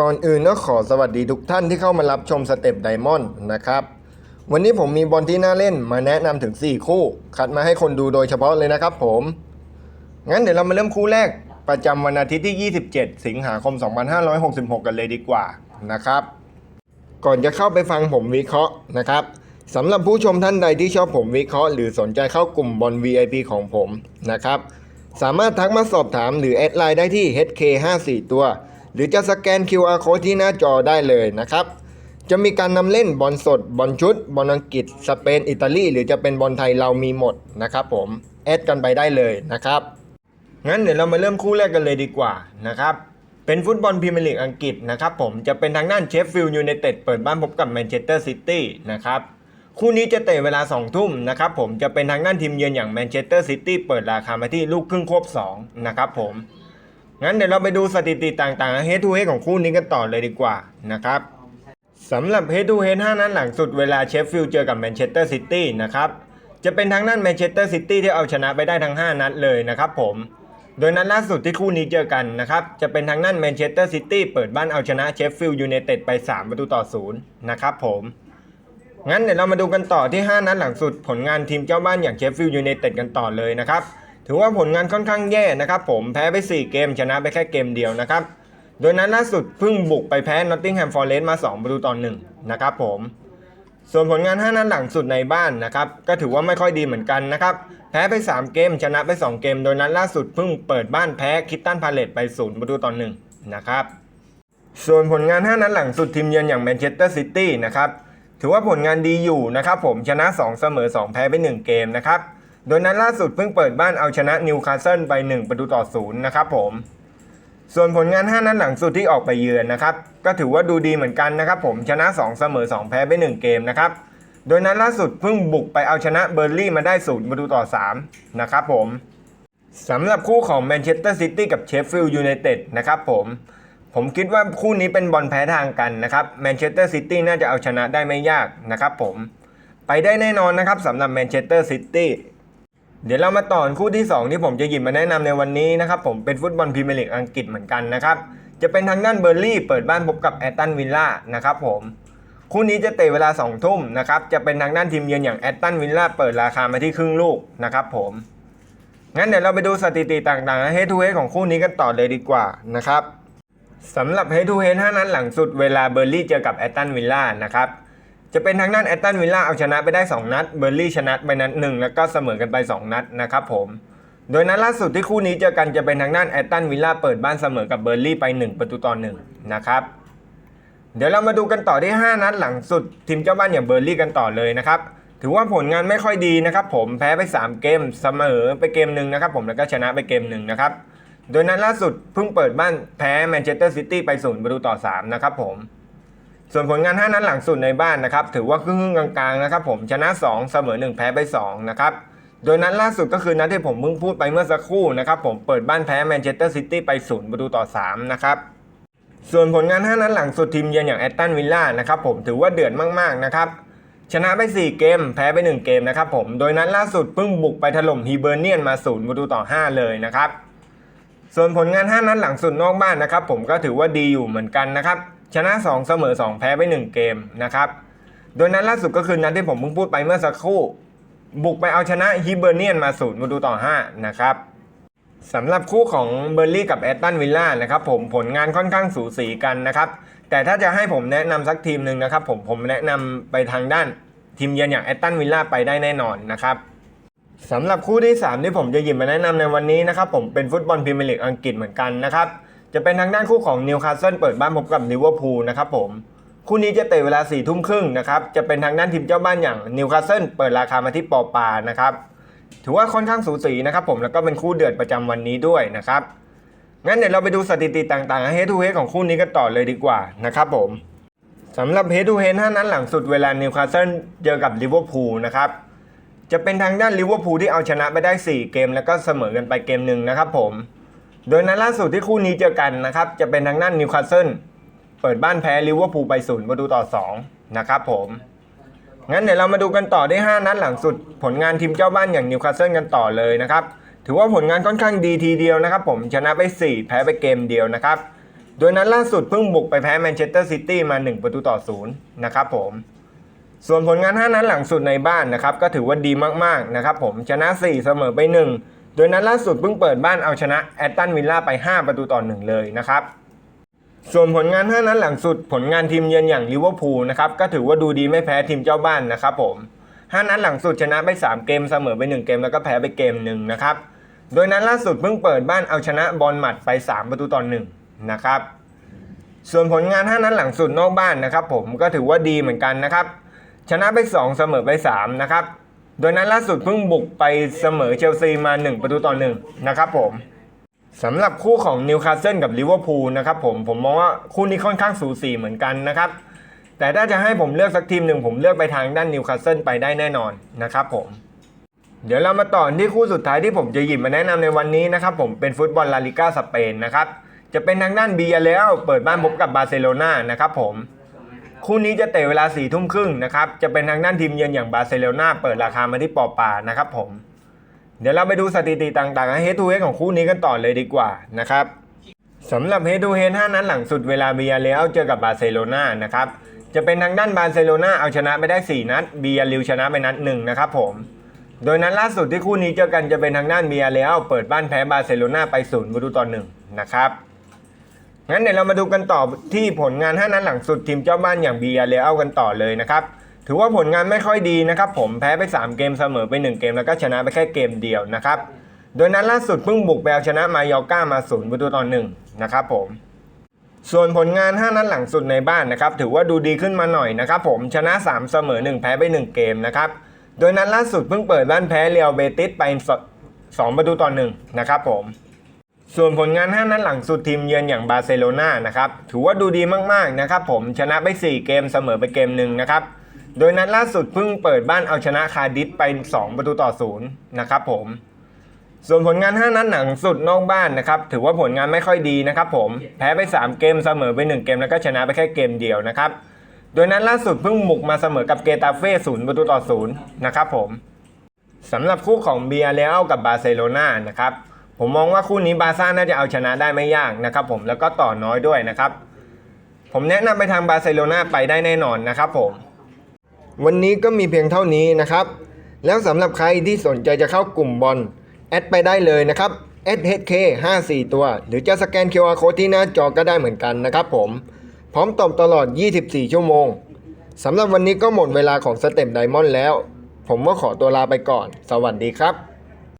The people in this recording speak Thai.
ก่อนอื่นก็ขอสวัสดีทุกท่านที่เข้ามารับชมสเต็ปไดมอนด์นะครับ วันนี้ผมมีบอลที่น่าเล่นมาแนะนำถึง 4 คู่ คัดมาให้คนดูโดยเฉพาะเลยนะครับผม งั้นเดี๋ยวเรามาเริ่มคู่แรก ประจำวันอาทิตย์ที่ 27 สิงหาคม 2566 กันเลยดีกว่านะครับ ก่อนจะเข้าไปฟังผมวิเคราะห์นะครับสำหรับผู้ชมท่านใดที่ชอบผมวิเคราะห์หรือสนใจเข้ากลุ่มบอล VIP ของผมนะครับ สามารถทักมาสอบถามหรือแอดไลน์ได้ที่ HK54 ตัว หรือจะสแกน QR code ที่หน้าจอได้เลยนะครับ จะมีการนำเล่นบอลสดบอลชุดบอลอังกฤษ สเปน อิตาลีหรือจะเป็นบอลไทยเรามีหมดนะครับผมแอดกันไปได้เลยนะครับงั้นเดี๋ยวเรามาเริ่มคู่แรกกันเลยดีกว่านะครับเป็นฟุตบอลพรีเมียร์ลีกอังกฤษนะครับผมจะเป็นทางด้านเชฟฟิลด์ยูไนเต็ดเปิดบ้านพบกับแมนเชสเตอร์ซิตี้นะครับคู่นี้จะเตะเวลา 2 ทุ่มนะครับผมจะเป็นทางด้านทีมเยือนอย่างแมนเชสเตอร์ซิตี้เปิดราคามาที่ลูกครึ่งควบ2นะครับผม งั้นเดี๋ยวเราไปดูสถิติต่างๆ Head to Head ของคู่นี้กันต่อเลยดีกว่านะครับสำหรับ Head to Head 5นัดหลังสุดเวลาเชฟฟิลด์เจอกับแมนเชสเตอร์ซิตี้นะครับจะเป็นทางด้านแมนเชสเตอร์ซิตี้ที่เอาชนะไปได้ทั้ง 5 นัดเลยนะครับผม โดยนัดล่าสุดที่คู่นี้เจอกันนะครับ จะเป็นทางด้านแมนเชสเตอร์ซิตี้เปิดบ้านเอาชนะเชฟฟิลด์ยูไนเต็ดไป 3 ประตูต่อ0นะครับผม งั้นเดี๋ยวเรามาดูกันต่อที่ 5 นัดหลังสุดผลงานทีมเจ้าบ้านอย่างเชฟฟิลด์ยูไนเต็ดกันต่อเลยนะครับ ถือว่าผลงานค่อนข้างแย่นะครับผมแพ้ไป 4 เกมชนะไปแค่เกมเดียวนะครับ โดยนัดล่าสุดเพิ่งบุกไปแพ้นอตติงแฮมฟอร์เรสต์มา2ประตูต่อ1นะครับผมส่วนผลงาน 5 นัดหลังสุดในบ้านนะครับก็ถือว่าไม่ค่อยดีเหมือนกันนะครับแพ้ไป 3 เกมชนะไป 2 เกม โดยนัดล่าสุดเพิ่งเปิดบ้านแพ้คิตตันพาเลตไป0ประตูต่อ1นะครับส่วนผลงาน 5 นัดหลังสุดทีมเยือนอย่างแมนเชสเตอร์ซิตี้นะครับถือว่าผลงานดีอยู่นะครับผมชนะ 2 เสมอ 2 แพ้ไป 1 เกมนะครับ โดยนัดล่าสุดเพิ่งเปิดบ้านเอาชนะนิวคาสเซิลไป 1 ประตูต่อ0นะครับผม ส่วนผลงาน 5 นัดหลังสุดที่ออกไปเยือนนะครับ ก็ถือว่าดูดีเหมือนกันนะครับผมชนะ 2 เสมอ 2 แพ้ไป 1 เกมนะครับ โดยนัดล่าสุดเพิ่งบุกไปเอาชนะเบอร์ลี่มาได้0ประตูต่อ3นะครับผมสำหรับคู่ของแมนเชสเตอร์ซิตี้กับเชฟฟิลด์ยูไนเต็ดนะครับผมผมคิดว่าคู่นี้เป็นบอลแพ้ทางกันนะครับแมนเชสเตอร์ซิตี้น่าจะเอาชนะได้ไม่ยากนะครับผมไปได้แน่นอนนะครับสำหรับแมนเชสเตอร์ซิตี้ เดี๋ยวเรามาต่อคู่ที่ 2 ที่ผมจะหยิบมาแนะนำในวันนี้นะครับผมเป็นฟุตบอลพรีเมียร์ลีกอังกฤษเหมือนกันนะครับ จะเป็นทางด้านเบอร์ลี่เปิดบ้านพบกับแอตตันวิลล่านะครับผมคู่นี้จะเตะเวลา 2 ทุ่มนะครับจะเป็นทางด้านทีมเยือนอย่างแอตตันวิลล่าเปิดราคามาที่ครึ่งลูกนะครับผมงั้นเดี๋ยวเราไปดูสถิติต่างๆ Head to Head ของคู่นี้กันต่อเลยดีกว่านะครับสำหรับ Head to Head 5นัดหลังสุดเวลาเบอร์ลี่เจอกับแอตตันวิลล่านะครับ จะเป็นทางด้านแอตตันวิลล่าเอาชนะไปได้ 2 นัด เบอร์ลี่ชนะไปนัดหนึ่งแล้วก็เสมอกันไป 2 นัดนะครับผม โดยนัดล่าสุดที่คู่นี้เจอกันจะเป็นทางด้านแอตตันวิลล่าเปิดบ้านเสมอกับเบอร์ลี่ไป 1 ประตูต่อ1นะครับ เดี๋ยวเรามาดูกันต่อที่ 5 นัดหลังสุด ทีมเจ้าบ้านอย่างเบอร์ลี่กันต่อเลยนะครับ ถือว่าผลงานไม่ค่อยดีนะครับผมแพ้ไป 3 เกมเสมอไปเกมหนึ่งนะครับผมแล้วก็ชนะไปเกมหนึ่งนะครับ โดยนัดล่าสุดเพิ่งเปิดบ้านแพ้แมนเชสเตอร์ซิตี้ไป0ประตูต่อ3นะครับผม ส่วนผลงาน 5 นัดหลังสุดในบ้านนะครับถือว่าครึ่งกลางๆนะครับผมชนะ 2 เสมอ 1 แพ้ไป2นะครับโดยนัดล่าสุดก็คือนัดที่ผมเพิ่งพูดไปเมื่อสักครู่นะครับผมเปิดบ้านแพ้แมนเชสเตอร์ซิตี้ไป0ประตูต่อ3นะครับส่วนผลงาน 5 นัดหลังสุดทีมเยือนอย่างแอตตันวิลล่านะครับผมถือว่าเดือดมากๆนะครับชนะไป 4 เกม แพ้ไป 1 เกมนะครับผมโดยนัดล่าสุดเพิ่งบุกไปถล่มฮีเบอร์เนียนมา0ประตูต่อ 5 เลยนะครับส่วนผลงาน 5 นัดหลังสุดนอกบ้านนะครับผมก็ถือว่าดีอยู่เหมือนกันนะครับ ชนะ 2 เสมอ 2 แพ้ไป 1 เกมนะครับโดยนัดล่าสุดก็คือนัดที่ผมเพิ่งพูดไปเมื่อสักครู่ บุกไปเอาชนะฮีเบอร์เนียนมา0ประตูต่อ 5 นะครับสำหรับคู่ของเบอร์ลี่กับแอตตันวิลล่านะครับผมผลงานค่อนข้างสูสีกันนะครับแต่ถ้าจะให้ผมแนะนำสักทีมหนึ่งนะครับผมผมแนะนำไปทางด้านทีมเยือนอย่างแอตตันวิลล่าไปได้แน่นอนนะครับสำหรับคู่ที่ 3 ที่ผมจะหยิบมาแนะนำในวันนี้นะครับผมเป็นฟุตบอลพรีเมียร์ลีกอังกฤษเหมือนกันนะครับ จะเป็นทางด้านคู่ของนิวคาสเซิลเปิดบ้านพบกับลิเวอร์พูลนะครับผมคู่นี้จะเตะเวลา4ี่ทุ่มครึ่งนะครับจะเป็นทางด้านทีมเจ้าบ้านอย่างนิวคาสเซิลเปิดราคามาที่ปอปานะครับถือว่าค่อนข้างสูสีนะครับผมแล้วก็เป็นคู่เดือดประจำวันนี้ด้วยนะครับงั้นเดี๋ยวเราไปดูสถิติต่างๆ Head to Head ของคู่นี้กันต่อเลยดีกว่านะครับผมสำหรับ Head to Head 5นัดหลังสุดเวลานิวคาสเซิลเจอกับลิเวอร์พูลนะครับจะเป็นทางด้านลิเวอร์พูลที่เอาชนะไปได้ 4 เกม แล้วก็เสมอกันไปเกมหนึ่งนะครับผม โดยนัดล่าสุดที่คู่นี้เจอกันนะครับ จะเป็นทางด้านนิวคาสเซิลเปิดบ้านแพ้ลิเวอร์พูลไป0ประตูต่อ 2 นะครับผม งั้นเดี๋ยวเรามาดูกันต่อได้ 5 นัดหลังสุด ผลงานทีมเจ้าบ้านอย่างนิวคาสเซิลกันต่อเลยนะครับ ถือว่าผลงานค่อนข้างดีทีเดียวนะครับผมชนะไป 4 แพ้ไปเกมเดียวนะครับ โดยนัดล่าสุดเพิ่งบุกไปแพ้แมนเชสเตอร์ซิตี้มา 1 ประตูต่อศูนย์นะครับผมส่วนผลงาน 5 นัดหลังสุดในบ้านนะครับก็ถือว่าดีมากๆนะครับผมชนะ 4 เสมอไป 1 โดยนัดล่าสุดเพิ่งเปิดบ้านเอาชนะแอตตันวิลล่าไป 5 ประตูต่อ1เลยนะครับส่วนผลงาน5นัดหลังสุดผลงานทีมเยือนอย่างลิเวอร์พูลนะครับก็ถือว่าดูดีไม่แพ้ทีมเจ้าบ้านนะครับผม5นัดหลังสุดชนะไป 3 เกมเสมอไป 1 เกมแล้วก็แพ้ไปเกมหนึ่งนะครับโดยนัดล่าสุดเพิ่งเปิดบ้านเอาชนะบอลหมัดไป 3 ประตูต่อ1นะครับส่วนผลงาน5นัดหลังสุดนอกบ้านนะครับผมก็ถือว่าดีเหมือนกันนะครับชนะไป 2 เสมอไป3นะครับ โดยนัดล่าสุดเพิ่งบุกไปเสมอเชลซีมา 1 ประตูต่อ1นะครับผมสำหรับคู่ของนิวคาสเซิลกับลิเวอร์พูลนะครับผมผมมองว่าคู่นี้ค่อนข้างสูสีเหมือนกันนะครับแต่ถ้าจะให้ผมเลือกสักทีมหนึ่งผมเลือกไปทางด้านนิวคาสเซิลไปได้แน่นอนนะครับผม เดี๋ยวเรามาต่อที่คู่สุดท้ายที่ผมจะหยิบมาแนะนำในวันนี้นะครับผมเป็นฟุตบอลลาลิก้าสเปนนะครับจะเป็นทางด้านบียาเลลเปิดบ้านพบกับบาร์เซโลนานะครับผม คู่นี้จะเตะเวลา4ี่ทุ่มครึ่งนะครับ จะเป็นทางด้านทีมเยือนอย่างบาร์เซโลนาเปิดราคามาที่ปอปานะครับผม เดี๋ยวเราไปดูสถิติต่างๆเฮดทูเฮดของคู่นี้กันต่อเลยดีกว่านะครับสำหรับเฮดทูเฮด5นัดหลังสุดเวลาเบียาเลลเจอกับบาร์เซโลนานะครับ จะเป็นทางด้านบาร์เซโลนาเอาชนะไปได้ 4 นัดเบียาลิวชนะไปนัดหนึ่งนะครับผม โดยนัดล่าสุดที่คู่นี้เจอกันจะเป็นทางด้านเบียร์เรอัลเปิดบ้านแพ้บาร์เซโลนาไปศูนย์ประตูต่อหนึ่งนะครับ งั้นเดี๋ยวเรามาดูกันต่อที่ผลงาน 5 นัดหลังสุดทีมเจ้าบ้านอย่างเบียร์เรอัลกันต่อเลยนะครับ ถือว่าผลงานไม่ค่อยดีนะครับผมแพ้ไป 3 เกมเสมอไป 1 เกมแล้วก็ชนะไปแค่เกมเดียวนะครับ โดยนัดล่าสุดเพิ่งบุกไปเอาชนะมายอก้ามาศูนย์ประตูต่อหนึ่งนะครับผมส่วนผลงาน 5 นัดหลังสุดในบ้านนะครับถือว่าดูดีขึ้นมาหน่อยนะครับผมชนะ 3 เสมอ 1 แพ้ไป 1 เกมนะครับโดยนัดล่าสุดเพิ่งเปิดบ้านแพ้เรียวเบติสไป2ประตูต่อ1นะครับผม ส่วนผลงาน5นัดหลังสุดทีมเยือนอย่างบาร์เซโลนานะครับถือว่าดูดีมากๆนะครับผมชนะไป 4 เกมเสมอไปเกมหนึ่งนะครับโดยนัดล่าสุดเพิ่งเปิดบ้านเอาชนะคาร์ดิสไป 2 ประตูต่อ0นะครับผมส่วนผลงาน 5 นัดหลังสุดนอกบ้านนะครับถือว่าผลงานไม่ค่อยดีนะครับผมแพ้ไป 3 เกมเสมอไป 1 เกมแล้วก็ชนะไปแค่เกมเดียวนะครับโดยนัดล่าสุดเพิ่งบุกมาเสมอกับเกตาเฟ่ศูนย์ประตูต่อศูนย์นะครับผมสำหรับคู่ของเบียร์เรอัลกับบาร์เซโลนานะครับ ผมมองว่าคู่นี้บาร์ซ่าน่าจะเอาชนะได้ไม่ยากนะครับผมแล้วก็ต่อน้อยด้วยนะครับ ผมแนะนำไปทางบาร์เซโลนาไปได้แน่นอนนะครับผม วันนี้ก็มีเพียงเท่านี้นะครับ แล้วสำหรับใครที่สนใจจะเข้ากลุ่มบอลแอดไปได้เลยนะครับ SHK 54 ตัว หรือจะสแกน QR Code ที่หน้าจอก็ได้เหมือนกันนะครับผมพร้อมตอบตลอด 24 ชั่วโมงสำหรับวันนี้ก็หมดเวลาของสเต็ปไดมอนด์แล้ว ผมก็ขอตัวลาไปก่อน สวัสดีครับ